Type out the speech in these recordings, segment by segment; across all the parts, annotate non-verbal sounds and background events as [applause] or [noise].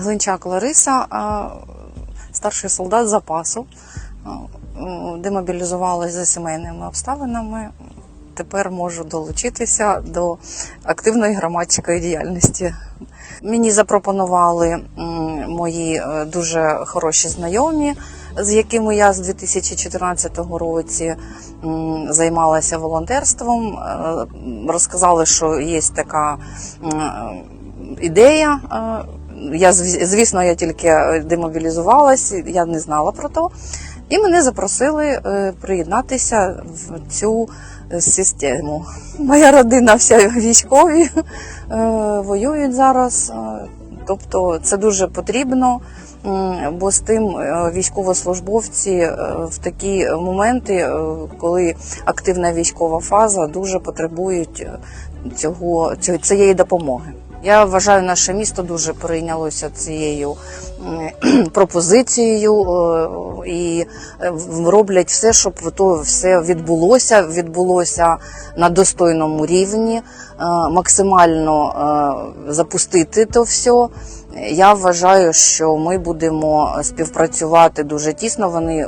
Глинчак Лариса, старший солдат запасу, а, демобілізувалась за сімейними обставинами. Тепер можу долучитися до активної громадської діяльності. Мені запропонували мої е, дуже хороші знайомі, з якими я з 2014 році займалася волонтерством. Е, Розказали, що є така ідея. Е, Я зв- звісно, я тільки демобілізувалась, я не знала про то. І мене запросили е, приєднатися в цю е, систему. Моя родина вся [laughs] військові е, воюють зараз. е, Тобто це дуже потрібно, бо з тим е, військовослужбовці е, в такі моменти, е, коли активна військова фаза, дуже потребують е, цього- цієї допомоги. Я вважаю, наше місто дуже прийнялося цією [clears throat] пропозицією е, і е, роблять все, щоб то все відбулося, відбулося на достойному рівні, максимально е, запустити то все. Я вважаю, що ми будемо співпрацювати дуже тісно. Вони,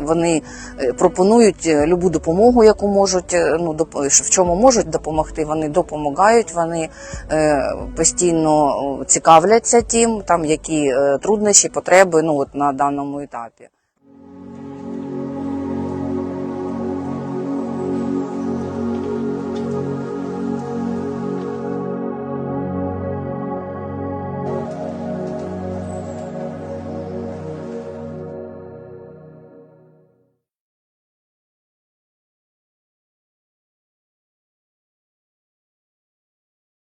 вони е, пропонують е, любу допомогу, яку можуть, е, ну в чому можуть допомогти. Вони допомагають, вони е, постійно цікавляться тим, там які е, труднощі, потреби ну от на даному етапі.